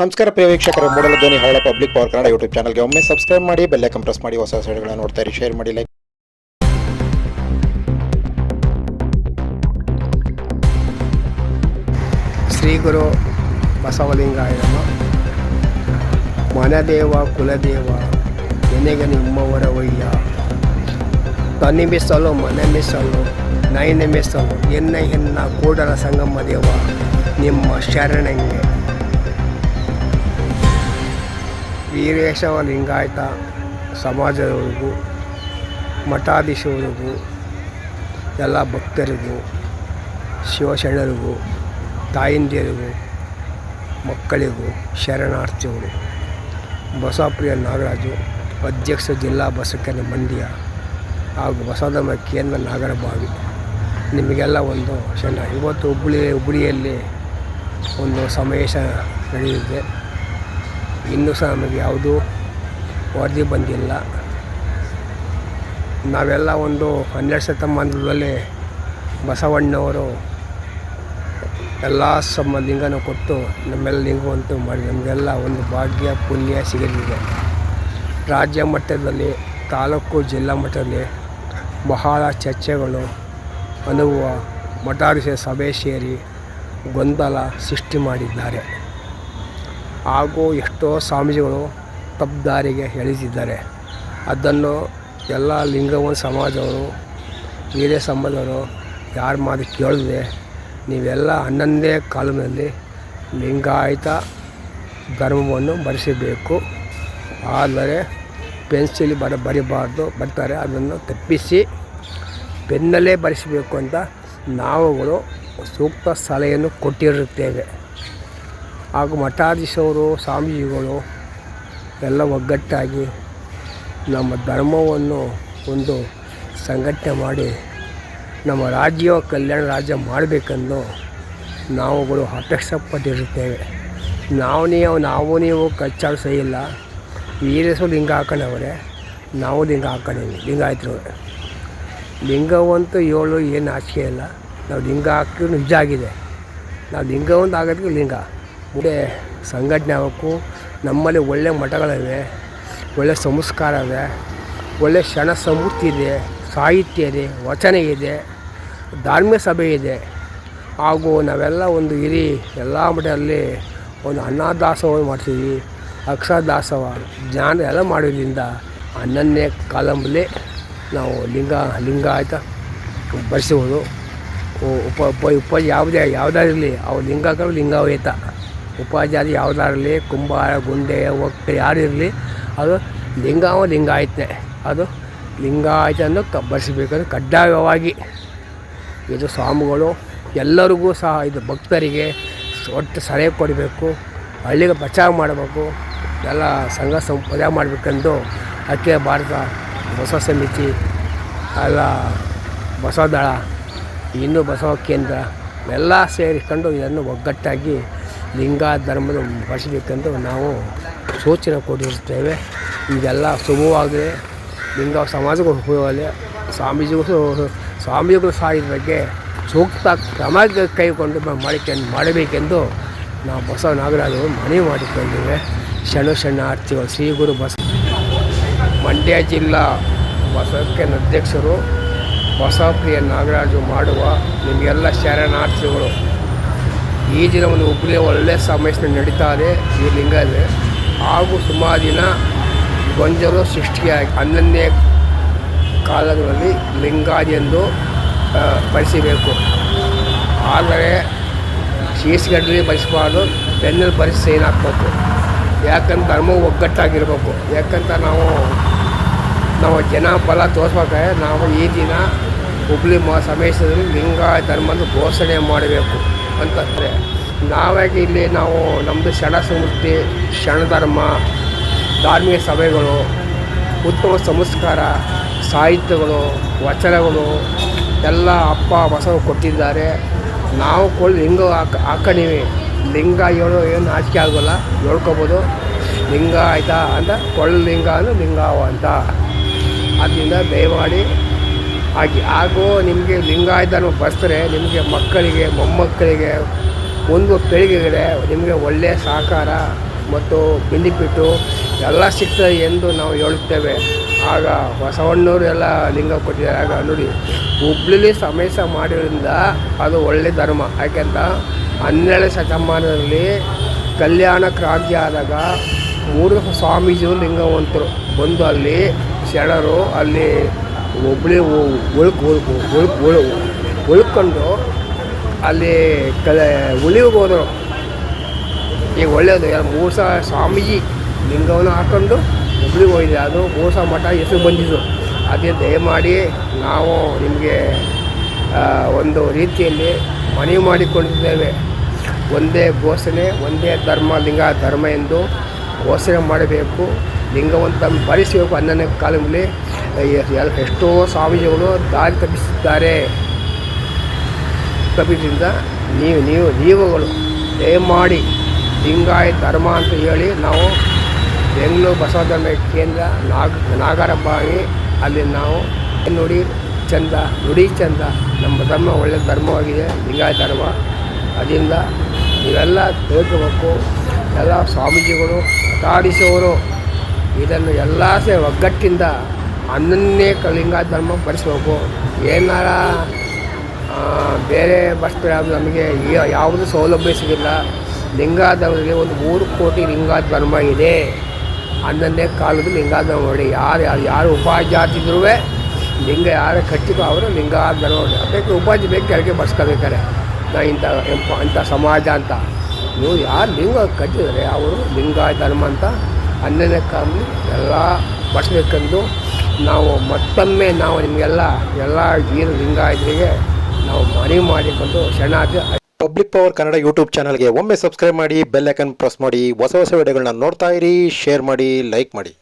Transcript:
ನಮಸ್ಕಾರ ಪ್ರಿಯ ವೀಕ್ಷಕರು, ಮೂಡಲ ಧ್ವನಿ ಹಳ್ಳ ಪಬ್ಲಿಕ್ ಪವರ್ ಕನ್ನಡ ಯೂಟ್ಯೂಬ್ ಚಾನಲ್ಗೆ ಒಮ್ಮೆ ಸಬ್ಸ್ಕ್ರೈಬ್ ಮಾಡಿ ಬೆಲ್ ಐಕನ್ ಪ್ರೆಸ್ ಮಾಡಿ, ಹೊಸ ವಿಡಿಯೋಗಳನ್ನ ನೋಡ್ತಾ ಇರಿ ಶೇರ್ ಮಾಡಿ ಲೈಕ್ ಶ್ರೀ ಗುರು ಬಸವಲಿಂಗಾಯನ ಮನದೇವ ಕುಲದೇವ, ನಿನಗೆ ನಿಮ್ಮವರ ವಯ್ಯ ತನ್ನಿಮಿಸಲು ಮಿಸಲು ಮನೆ ಮಿಸಲು ನೈನೆ ಮಿಸಲು ಎನ್ನ ಹೆನ್ನ ಕೂಡಲ ಸಂಗಮ ದೇವ, ನಿಮ್ಮ ಶರಣಂಗೆ. ವೀರೇಶವ ಲಿಂಗಾಯತ ಸಮಾಜದವ್ರಿಗೂ ಮಠಾಧೀಶವರಿಗೂ ಎಲ್ಲ ಭಕ್ತರಿಗೂ, ಶಿವಶರಣರಿಗೂ ತಾಯಿಂದಿಯರಿಗೂ ಮಕ್ಕಳಿಗೂ ಶರಣಾರ್ಥಿಗಳು. ಬಸವಪ್ರಿಯ ನಾಗರಾಜು, ಅಧ್ಯಕ್ಷ ಜಿಲ್ಲಾ ಬಸಕನ ಮಂಡ್ಯ ಹಾಗೂ ಬಸವಧರ್ಮ ಕೇಂದ್ರ ನಾಗರಬಾವಿ ನಿಮಗೆಲ್ಲ ಒಂದು ಶರಣ ಇವತ್ತು ಹುಬ್ಬಳ್ಳಿ ಹುಬ್ಬಳ್ಳಿಯಲ್ಲಿ ಒಂದು ಸಮಾವೇಶ ನಡೆದಿದೆ. ಇನ್ನೂ ಸಹ ನಮಗೆ ಯಾವುದೂ ವರದಿ ಬಂದಿಲ್ಲ. ನಾವೆಲ್ಲ ಒಂದು ಹನ್ನೆರಡು ಶತಮಾನದಲ್ಲಿ ಬಸವಣ್ಣವರು ಎಲ್ಲ ಸಮ ಕೊಟ್ಟು ನಮ್ಮೆಲ್ಲ ಲಿಂಗವಂತೂ ಮಾಡಿ ನಮಗೆಲ್ಲ ಒಂದು ಭಾಗ್ಯ, ಪುಣ್ಯ ಸಿಗಲಿದೆ. ರಾಜ್ಯ ಮಟ್ಟದಲ್ಲಿ, ತಾಲೂಕು, ಜಿಲ್ಲಾ ಮಟ್ಟದಲ್ಲಿ ಬಹಳ ಚರ್ಚೆಗಳು, ಅನುಭವ ಮಠಾಧೀಶ ಸಭೆ ಸೇರಿ ಗೊಂದಲ ಸೃಷ್ಟಿ ಮಾಡಿದ್ದಾರೆ. ಹಾಗೂ ಎಷ್ಟೋ ಸ್ವಾಮೀಜಿಗಳು ತಪ್ಪು ದಾರಿಗೆ ಎಳೆದಿದ್ದಾರೆ ಅದನ್ನು ಎಲ್ಲ ಲಿಂಗವನ್ ಸಮಾಜವರು ಹಿರಿಯ ಸಮಾಜವರು ಯಾರ ಮಾತು ಕೇಳಿದೆ ನೀವೆಲ್ಲ ಹನ್ನೊಂದೇ ಕಾಲದಲ್ಲಿ ಲಿಂಗಾಯತ ಧರ್ಮವನ್ನು ಬರೆಸಬೇಕು ಆದರೆ ಪೆನ್ಸಿಲ್ ಬರ, ಬರಿಬಾರ್ದು, ಬರ್ತಾರೆ. ಅದನ್ನು ತಪ್ಪಿಸಿ ಪೆನ್ನಲ್ಲೇ ಬರೆಸಬೇಕು ಅಂತ ನಾವುಗಳು ಸೂಕ್ತ ಸಲಹೆಯನ್ನು ಕೊಟ್ಟಿರುತ್ತೇವೆ. ಹಾಗೂ ಮಠಾಧೀಶವರು ಸ್ವಾಮೀಜಿಗಳು ಎಲ್ಲ ಒಗ್ಗಟ್ಟಾಗಿ ನಮ್ಮ ಧರ್ಮವನ್ನು ಒಂದು ಸಂಘಟನೆ ಮಾಡಿ ನಮ್ಮ ರಾಜ್ಯ ಕಲ್ಯಾಣ ರಾಜ್ಯ ಮಾಡಬೇಕೆಂದು ನಾವುಗಳು ಅಪೇಕ್ಷೆ ಪಟ್ಟಿರುತ್ತೇವೆ ನಾವು ನೀವು ನಾವು ನೀವು ಕಚ್ಚಾಡು ಸಹ ಇಲ್ಲ. ವೀರಸು ಲಿಂಗ ಹಾಕೊಂಡವ್ರೆ ನಾವು ಲಿಂಗ ಹಾಕೊಂಡೀವಿ ಲಿಂಗ ಆಯ್ತು ಲಿಂಗವಂತೂ ಏಳು ಏನು ಆಚೆ ಇಲ್ಲ. ನಾವು ಲಿಂಗ ಹಾಕಿದ್ರು ನಿಜ ಆಗಿದೆ. ನಾವು ಲಿಂಗವಂತ ಆಗೋದಕ್ಕೆ ಲಿಂಗ. ಮುಂದೆ ಸಂಘಟನೆ ಆಗಬೇಕು ನಮ್ಮಲ್ಲಿ ಒಳ್ಳೆ ಮಠಗಳಿವೆ, ಒಳ್ಳೆ ಸಂಸ್ಕಾರ ಇದೆ, ಒಳ್ಳೆ ಕ್ಷಣ ಸಮೃದ್ಧಿ ಇದೆ, ಸಾಹಿತ್ಯ ಇದೆ, ವಚನ ಇದೆ, ಧಾರ್ಮಿಕ ಸಭೆ ಇದೆ. ಹಾಗೂ ನಾವೆಲ್ಲ ಒಂದು ಇರಿ ಎಲ್ಲ ಮಠದಲ್ಲಿ ಒಂದು ಅನ್ನದಾಸೋಹ ಮಾಡ್ತೀವಿ, ಅಕ್ಷರದಾಸವ, ಜ್ಞಾನ ಎಲ್ಲ ಮಾಡೋದ್ರಿಂದ ಹನ್ನೊಂದನೇ ಕಾಲಂಬಲ್ಲಿ ನಾವು ಲಿಂಗ, ಲಿಂಗಾಯತ ಬರೆಸುವುದು ಉಪ ಉಪ ಉಪ, ಯಾವುದೇ ಯಾವುದಾಗಿರಲಿ ಅವು ಲಿಂಗಗಳು ಲಿಂಗಾಯತ. ಉಪಜಾತಿ ಯಾವುದಾಗಲಿ ಕುಂಬಾರ, ಗುಂಡೆ ಒಟ್ಟು ಇರಲಿ, ಅದು ಲಿಂಗಾವ ಲಿಂಗಾಯತನೇ. ಅದು ಲಿಂಗಾಯತನ್ನು ಕ ಬರೆಸಬೇಕಾದ್ರೆ ಕಡ್ಡಾಯವಾಗಿ ಇದು ಸ್ವಾಮಿಗಳು ಎಲ್ಲರಿಗೂ ಸಹ ಇದು ಭಕ್ತರಿಗೆ ಒಟ್ಟು ಸಲಹೆ ಕೊಡಬೇಕು. ಹಳ್ಳಿಗೆ ಪ್ರಚಾರ ಮಾಡಬೇಕು. ಎಲ್ಲ ಸಂಘ ಸಂಪದ ಮಾಡಬೇಕೆಂದು ಅಖಿಲ ಭಾರತ ಬಸವ ಸಮಿತಿ ಎಲ್ಲ ಬಸವದಳ ಇನ್ನೂ ಬಸವ ಕೇಂದ್ರ ಎಲ್ಲ ಸೇರಿಕೊಂಡು ಇದನ್ನು ಒಗ್ಗಟ್ಟಾಗಿ ಲಿಂಗ ಧರ್ಮದ ಬಳಸಬೇಕೆಂದು ನಾವು ಸೂಚನೆ ಕೊಟ್ಟಿರುತ್ತೇವೆ ಇದೆಲ್ಲ ಶುಭವಾಗಿದೆ ಲಿಂಗ ಸಮಾಜಕ್ಕೂ ಉಪಯೋಗ ಸ್ವಾಮೀಜಿಗೂ ಸ್ವಾಮೀಜಿಗಳು ಸಹ ಇದ್ರ ಬಗ್ಗೆ ಸೂಕ್ತ ಕ್ರಮ ಕೈಗೊಂಡು ಮಾಡಿಕೊಂಡು ಮಾಡಬೇಕೆಂದು ನಾವು ಬಸವ ನಾಗರಾಜರು ಮನವಿ ಮಾಡಿಕೊಂಡಿದ್ದೇವೆ. ಶಣ ಆರ್ತಿಗಳು, ಶ್ರೀ ಗುರು ಬಸ, ಮಂಡ್ಯ ಜಿಲ್ಲಾ ಬಸವಕ್ಕೆ ಅಧ್ಯಕ್ಷರು ಬಸವಪ್ರಿಯ ನಾಗರಾಜು ಮಾಡುವ ನಿಮಗೆಲ್ಲ ಶರಣಾರ್ಥಿಗಳು. ಈ ದಿನ ಒಂದು ಹುಬ್ಬಳ್ಳಿಯ ಒಳ್ಳೆಯ ಸಮಯಸ್ನ ನಡೀತಾ ಇದೆ ಈ ಲಿಂಗ ಇದೆ. ಹಾಗೂ ಸುಮಾರು ದಿನ ಗೊಂಜಲು ಸೃಷ್ಟಿಯಾಗಿ ಹನ್ನೊಂದನೇ ಕಾಲಗಳಲ್ಲಿ ಲಿಂಗಾದಿ ಎಂದು ಆ, ಬರೆಸಬೇಕು. ಆದರೆ ಶೀಸ್ಗಡ್ಡಲ್ಲಿ ಬರೆಸಬಾರ್ದು ಬೆನ್ನಲ್ಲಿ ಬರೆಸಿ ಸೈನ್ ಹಾಕ್ಬೇಕು. ಯಾಕಂದ್ರೆ ಧರ್ಮ ಒಗ್ಗಟ್ಟಾಗಿರ್ಬೇಕು. ಯಾಕಂತ ನಾವು ನಾವು ಜನ ಬಲ ತೋರಿಸ್ಬೇಕಾದ್ರೆ ನಾವು ಈ ದಿನ ಹುಬ್ಳಿ ಮ ಸಮಯದಲ್ಲಿ ಲಿಂಗ ಧರ್ಮದ ಘೋಷಣೆ ಮಾಡಬೇಕು. ಅಂತಂದರೆ ನಾವಾಗಿ ಇಲ್ಲಿ ನಾವು ನಮ್ಮದು ಶರಣ ಸಂಸ್ಕೃತಿ ಶರಣ ಧರ್ಮ, ಧಾರ್ಮಿಕ ಸಭೆಗಳು, ಉತ್ತಮ ಸಂಸ್ಕಾರ, ಸಾಹಿತ್ಯಗಳು, ವಚನಗಳು, ಎಲ್ಲ ಅಪ್ಪ, ಬಸವ ಕೊಟ್ಟಿದ್ದಾರೆ. ನಾವು ಕೂಡ ಲಿಂಗ ಹಾಕ ಹಾಕೊಂಡೀವಿ ಲಿಂಗ ಹೇಳೋ ಏನು ನಾಚಿಕೆ ಆಗೋಲ್ಲ. ನೋಡ್ಕೋಬೋದು. ಲಿಂಗ ಆಯಿತಾ ಅಂತ, ಕೊಳ್ಳ ಲಿಂಗ ಅಂದ್ರೆ ಲಿಂಗಾವ ಅಂತ. ಅದರಿಂದ ದಯಮಾಡಿ ಹಾಗೆ ಹಾಗೂ ನಿಮಗೆ ಲಿಂಗಾಯತನ ಬರ್ತಾರೆ ನಿಮಗೆ ಮಕ್ಕಳಿಗೆ, ಮೊಮ್ಮಕ್ಕಳಿಗೆ, ಒಂದು ಪೀಳಿಗೆಗಳೇ ನಿಮಗೆ ಒಳ್ಳೆಯ ಸಹಕಾರ ಮತ್ತು ಬೆನಿಫಿಟ್ಟು ಎಲ್ಲ ಸಿಗ್ತದೆ ಎಂದು ನಾವು ಹೇಳುತ್ತೇವೆ. ಆಗ ಬಸವಣ್ಣವರು ಎಲ್ಲ ಲಿಂಗ ಕೊಟ್ಟಿದ್ದಾರೆ. ಆಗ ನೋಡಿ, ಹುಬ್ಳಿಲಿ ಸಮೇಸ ಮಾಡಿರೋದ್ರಿಂದ ಅದು ಒಳ್ಳೆಯ ಧರ್ಮ. ಯಾಕೆಂತ? ಹನ್ನೆರಡು ಶತಮಾನದಲ್ಲಿ ಕಲ್ಯಾಣ ಕ್ರಾಂತಿ ಆದಾಗ ಮೂರು ಸ್ವಾಮೀಜಿಗಳು ಲಿಂಗವಂತರು. ಬಂದು ಅಲ್ಲಿ ಶರಣರು ಅಲ್ಲಿ ಒಬ್ಬಳಿ ಉಳ್ ಉಳ್ಕೊಂಡು ಅಲ್ಲಿ ಕಲೆ ಹೋದರು. ಈಗ ಒಳ್ಳೆಯದು ಯಾರು ಮೋಸ ಸ್ವಾಮೀಜಿ ಲಿಂಗವನ್ನು ಹಾಕ್ಕೊಂಡು ಒಬ್ಳಿಗೆ ಹೋಗಿದೆ ಅದು ಮೋಸ ಮಠ ಹೆಸರು ಬಂದಿದ್ದು ಅದೇ ದಯಮಾಡಿ ನಾವು ನಿಮಗೆ ಒಂದು ರೀತಿಯಲ್ಲಿ ಮನವಿ ಮಾಡಿಕೊಂಡಿದ್ದೇವೆ. ಒಂದೇ ಘೋಷಣೆ, ಒಂದೇ ಧರ್ಮ, ಲಿಂಗ, ಧರ್ಮ ಎಂದು ಘೋಷಣೆ ಮಾಡಬೇಕು. ಲಿಂಗವನ್ನು ತಮ್ಮ ಭರಿಸಬೇಕು ಹನ್ನೊಂದನೇ ಕಾಲದಲ್ಲಿ ಎಷ್ಟೋ ಸ್ವಾಮೀಜಿಗಳು ದಾರಿ ತಪ್ಪಿಸಿದ್ದಾರೆ. ತಪ್ಪಿದ್ರಿಂದ ನೀವು ನೀವು ನೀವುಗಳು ದಯಮಾಡಿ ಲಿಂಗಾಯ ಧರ್ಮ ಅಂತ ಹೇಳಿ ನಾವು ಬೆಂಗಳೂರು ಬಸವ ಧರ್ಮ ಕೇಂದ್ರ ನಾಗ ನಾಗರಬಾವಿ, ಅಲ್ಲಿ ನಾವು ನುಡಿ ಚಂದ ನುಡಿ ಚಂದ ನಮ್ಮ ಧರ್ಮ ಒಳ್ಳೆಯ ಧರ್ಮವಾಗಿದೆ ಲಿಂಗಾಯ ಧರ್ಮ. ಅದರಿಂದ ಇವೆಲ್ಲ ತಿಳ್ಕೋಬೇಕು ಎಲ್ಲ ಸ್ವಾಮೀಜಿಗಳು ಆಟಾಡಿಸೋರು ಇದನ್ನು ಎಲ್ಲ ಸೇ ಒಗ್ಗಟ್ಟಿಂದ ಹನ್ನೊಂದನೇ ಕಲಿಂಗ ಧರ್ಮ ಭರಿಸ್ಬೇಕು ಏನಾರ ಬೇರೆ ಬಸ್ಗಳು ನಮಗೆ ಯಾವುದೂ ಸೌಲಭ್ಯ ಸಿಗಿಲ್ಲ. ಲಿಂಗಾದವರಿಗೆ ಒಂದು ಮೂರು ಕೋಟಿ ಲಿಂಗಾದ ಧರ್ಮ ಇದೆ. ಹನ್ನೊಂದನೇ ಕಾಲದ ಲಿಂಗಾದ ಧರ್ಮ ನೋಡಿ. ಯಾರು ಯಾರು ಯಾರು ಉಪಾಧ್ಯಾಯ ಇದ್ರೂ ಲಿಂಗ ಯಾರು ಕಟ್ಟಿಕೋ ಅವರು ಲಿಂಗಾದ ಧರ್ಮ ನೋಡಿ ಅದಕ್ಕೆ ಉಪಾಧಿ ಬೇಕು, ಕೆಳಗೆ ಬಸ್ಕೋಬೇಕಾರೆ ನಾ ಇಂಥ ಇಂಥ ಸಮಾಜ ಅಂತ. ನೀವು ಯಾರು ಲಿಂಗ ಕಟ್ಟಿದರೆ ಅವರು ಲಿಂಗಾಯ ಧರ್ಮ ಅಂತ ಹನ್ನೊಂದನೇ ಕಾಲದಲ್ಲಿ ಎಲ್ಲ ಬಸ್ಬೇಕೆಂದು ನಾವು ಮತ್ತೊಮ್ಮೆ ನಾವು ನಿಮಗೆಲ್ಲ ಎಲ್ಲ ಜೀರ ಲಿಂಗಾಯತರಿಗೆ ನಾವು ಮನವಿ ಮಾಡಿಕೊಂಡು ಶರಣಾರ್ಥಿ ಪಬ್ಲಿಕ್ ಪವರ್ ಕನ್ನಡ ಯೂಟ್ಯೂಬ್ ಚಾನಲ್ಗೆ ಒಮ್ಮೆ ಸಬ್ಸ್ಕ್ರೈಬ್ ಮಾಡಿ ಬೆಲ್ ಐಕನ್ ಪ್ರೆಸ್ ಮಾಡಿ, ಹೊಸ ಹೊಸ ವಿಡಿಯೋಗಳನ್ನ ನೋಡ್ತಾ ಇರಿ ಶೇರ್ ಮಾಡಿ ಲೈಕ್ ಮಾಡಿ.